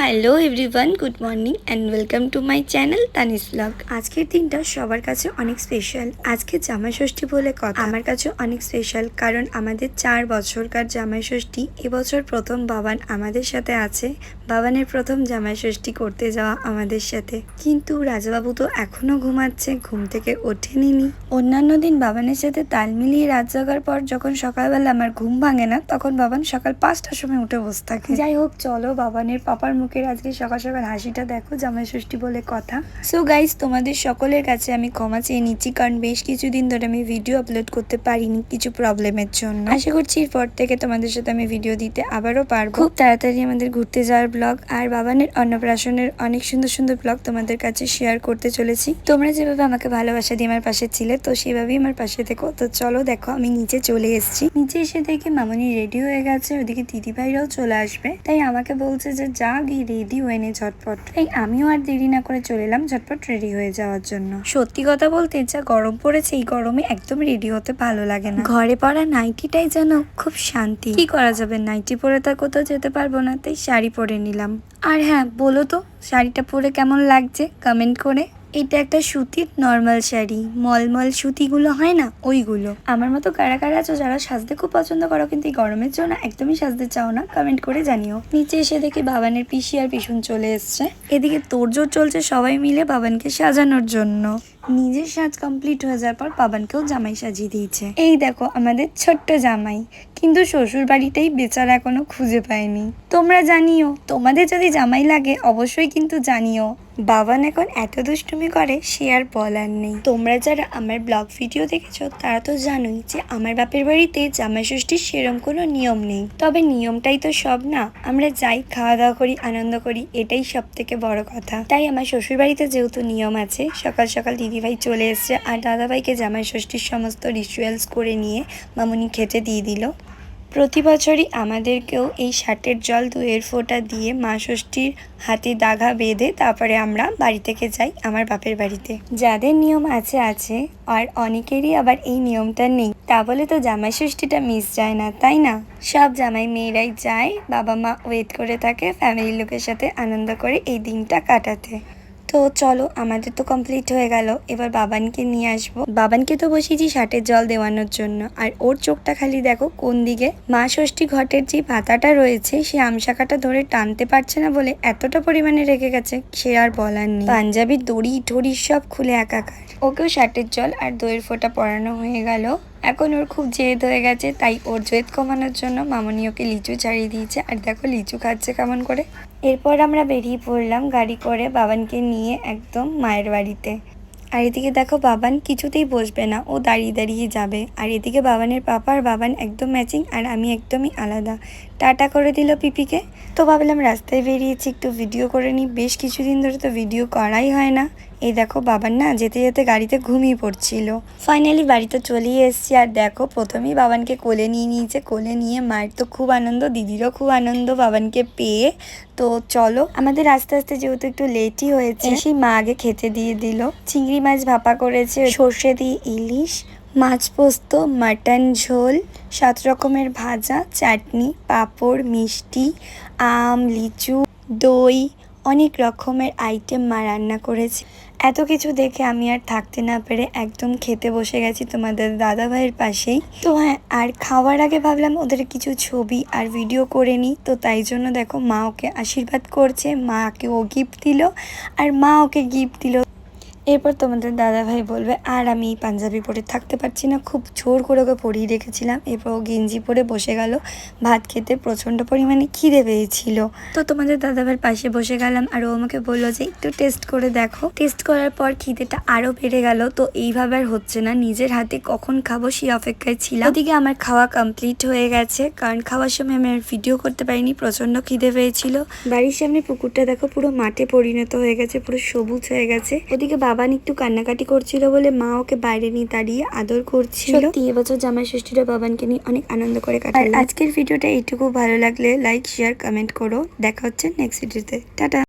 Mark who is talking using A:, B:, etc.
A: Hello everyone good morning and welcome to my channel Tani's blog আজকের দিনটা সবার কাছে অনেক স্পেশাল আজকে জামাই ষষ্ঠী বলে কথা। আমার কাছে অনেক স্পেশাল কারণ আমাদের চার বছরকার জামাই ষষ্ঠী। এবছর প্রথম বাবান আমাদের সাথে আছে। বাবানের প্রথম জামাই ষষ্ঠী করতে যাওয়া আমাদের সাথে। কিন্তু রাজাবাবু তো এখনও ঘুমাচ্ছে ঘুম থেকে ওঠেনি নি। অন্যান্য দিন বাবানের সাথে তাল মিলিয়ে রাত জাগার পর যখন সকালবেলা আমার ঘুম ভাঙে না তখন বাবান সকাল পাঁচটার সময় উঠে বসে থাকে। যাই হোক চলো বাবানের পাপার মুখের আজকে সকাল সকাল হাসিটা দেখো, জামাই ষষ্ঠী বলে কথা। সো গাইজ তোমাদের সকলের কাছে আমি ক্ষমা চেয়ে নিচ্ছি, কারণ বেশ কিছুদিন ধরে আমি ভিডিও আপলোড করতে পারিনি কিছু প্রবলেমের জন্য। আশা করছি এরপর থেকে তোমাদের সাথে আমি ভিডিও দিতে আবারও পারব। খুব তাড়াতাড়ি আমাদের ঘুরতে যাওয়ার ব্লগ আর বাবানের অন্নপ্রাশনের অনেক সুন্দর সুন্দর ব্লগ তোমাদের কাছে শেয়ার করতে চলেছি। তোমরা যেভাবে আমাকে ভালোবাসা দিয়ে আমার পাশে ছিলে, তো সেভাবেই আমার পাশে থেকো। তো চলো দেখো, আমি নিচে চলে এসেছি। নিচে এসে দেখি মামনি রেডি হয়ে গেছে, ওদিকে দিদি ভাইরাও চলে আসবে। তাই আমাকে বলছে যে যা গিয়ে রেডি হয়ে নে ঝটপট। তাই আমিও আর দেরি না করে চলে এলাম ঝটপট রেডি হয়ে যাওয়ার জন্য। সত্যি কথা বলতে যা গরম পড়েছে এই গরমে একদম রেডি হতে ভালো লাগে না। ঘরে পড়া নাইটিটাই যেন খুব শান্তি। কি করা যাবে? নাইটি পরে তা কোথাও যেতে পারব না, তাই শাড়ি পরে নিলাম। আর হ্যাঁ বলো তো, শাড়িটা পরে কেমন লাগছে? কমেন্ট করে। এটা একটা সুতির নর্মাল শাড়ি। মলমল সুতিগুলো হয় না? ওইগুলো। আমার মতো কারা কারা আছো যারা সাজতে খুব পছন্দ করো, কিন্তু এই গরমের জন্য একদমই সাজতে চাও না কমেন্ট করে জানিও। নিচে এসে দেখি বাবানের পিসি আর পিছন চলে এসছে। এদিকে তোড়জোড় চলছে সবাই মিলে বাবানকে সাজানোর জন্য। নিজের সাজ কমপ্লিট হয়ে যাওয়ার পর বাবানকেও জামাই সাজিয়ে দিয়েছে। এই দেখো আমাদের ছোট্ট জামাই, কিন্তু শ্বশুর বাড়িটাই বেচারা এখনও খুঁজে পায়নি। তোমরা জানিও, তোমাদের যদি জামাই লাগে অবশ্যই কিন্তু জানিও। বাবান এখন এত দুষ্টুমি করে, সে আর বলার নেই। তোমরা যারা আমার ব্লগ ভিডিও দেখেছ, তারা তো জানোই যে আমার বাপের বাড়িতে জামাই ষষ্ঠীর সেরম কোনো নিয়ম নেই। তবে নিয়মটাই তো সব না, আমরা যাই খাওয়া দাওয়া করি, আনন্দ করি, এটাই সব থেকে বড় কথা। তাই আমার শ্বশুর বাড়িতে যেহেতু নিয়ম আছে, সকাল সকাল দিদিভাই চলে এসছে আর দাদাভাইকে জামাই ষষ্ঠীর সমস্ত রিচুয়ালস করে নিয়ে মামুনি খেতে দিয়ে দিল। প্রতি বছরই আমাদেরকেও এই ষাটের জল দুয়ের ফোঁটা দিয়ে মা ষষ্ঠীর হাতে দাগা বেঁধে তারপরে আমরা বাড়ি থেকে যাই আমার বাপের বাড়িতে। যাদের নিয়ম আছে আছে, আর অনেকেরই আবার এই নিয়মটা নেই। তা বলে তো জামাই ষষ্ঠীটা মিস যায় না, তাই না? সব জামাই মেয়েরাই যায়, বাবা মা ওয়েট করে থাকে ফ্যামিলির লোকের সাথে আনন্দ করে এই দিনটা কাটাতে। তো চলো, আমাদের তো কমপ্লিট হয়ে গেল। এবার বাবানকে নিয়ে আসব। বাবানকে তো বসিয়েছি ষাটের জল দেওয়ানোর জন্য। আর ওর চোখটা খালি দেখো কোন দিকে। মা ষষ্ঠী ঘটের যে পাতাটা রয়েছে, সে আমশাখাটা ধরে টানতে পারছে না বলে এতটা পরিমাণে রেখে গেছে, সে আর বলার নেই। পাঞ্জাবির দড়ি টড়ি সব খুলে একাকার। ওকেও ষাটের জল আর দইয়ের ফোঁটা পরানো হয়ে গেল। এখন ওর খুব জেদ হয়ে গেছে, তাই ওর জেদ কমানোর জন্য মামনি ওকে লিচু ছাড়িয়ে দিয়েছে। আর দেখো, লিচু খাচ্ছে কেমন করে। এরপর আমরা বেরিয়ে পড়লাম গাড়ি করে বাবানকে নিয়ে একদম মায়ের বাড়িতে। আর এদিকে দেখো, বাবান কিছুতেই বসবে না, ও দাঁড়িয়ে দাঁড়িয়ে যাবে। আর এদিকে বাবানের পাপা আর বাবান একদম ম্যাচিং আর আমি একদমই আলাদা। টাটা করে দিল পিপিকে। তো ভাবলাম রাস্তায় বেরিয়েছি, একটু ভিডিও করে নিই। বেশ কিছুদিন ধরে তো ভিডিও করাই হয় না। এই দেখো বাবার না যেতে যেতে গাড়িতে ঘুমিয়ে পড়ছিল। ফাইনালি বাড়িতে চলেই এসেছি আর দেখো প্রথমেই বাবানকে কোলে নিয়ে নিয়েছে। কোলে নিয়ে মায়ের তো খুব আনন্দ দিদিরও খুব আনন্দ বাবানকে পেয়ে। তো চলো আমাদের আস্তে আস্তে যেহেতু একটু লেটই হয়েছে সেই মা আগে খেতে দিয়ে দিল। চিংড়ি মাছ ভাপা করেছে সর্ষে দিয়ে ইলিশ মাছ পোস্ত মাটন ঝোল সাত রকমের ভাজা চাটনি পাঁপড় মিষ্টি আম লিচু দই অনেক রকমের আইটেম মা রান্না করেছে। এত কিছু দেখে আমি আর থাকতে না পেরে একদম খেতে বসে গেছি তোমাদের দাদা ভাইয়ের পাশেই। তো হ্যাঁ আর খাওয়ার আগে ভাবলাম ওদের কিছু ছবি আর ভিডিও করে নিই। তো তাই জন্য দেখো মা ওকে আশীর্বাদ করছে মাকে ও গিফট দিল, আর মা ওকে গিফট দিল। এরপর তোমাদের দাদা ভাই বলবে, আর আমি এই পাঞ্জাবি পরে থাকতে পারছি না। খুব জোর করে ওকে পরিয়ে রেখেছিলাম, এরপর ও গেঞ্জি পরে বসে গেল। ভাত খেতে প্রচণ্ড পরিমাণে খিদে পেয়েছিল। তো তোমাদের দাদা ভাইয়ের পাশে বসে গেলাম, আর ও আমাকে বলল যে, একটু টেস্ট করে দেখো। টেস্ট করার পর খিদেটা আরও বেড়ে গেল। তো এইভাবে আর হচ্ছে না, নিজের হাতে কখন খাব সেই অপেক্ষায় ছিলাম। ওদিকে আমার খাওয়া কমপ্লিট হয়ে গেছে, কারণ খাওয়ার সময় আমি আর ভিডিও করতে পারিনি, প্রচণ্ড খিদে পেয়েছিল। বাড়ির সামনে পুকুরটা দেখো, পুরো মাঠে পরিণত হয়ে গেছে, পুরো সবুজ হয়ে গেছে। ওদিকে বাবান একটু কান্নাকাটি করছিল বলে মা ওকে বাইরে নিয়ে দাঁড়িয়ে আদর করছিল। সত্যি এবছর জামাই ষষ্ঠীরা বাবানকে নিয়ে অনেক আনন্দ করে কাটাল। আজকের ভিডিওটা এইটুকু ভালো লাগলে লাইক শেয়ার কমেন্ট করো। দেখা হচ্ছে নেক্সট ভিডিওতে টাটা।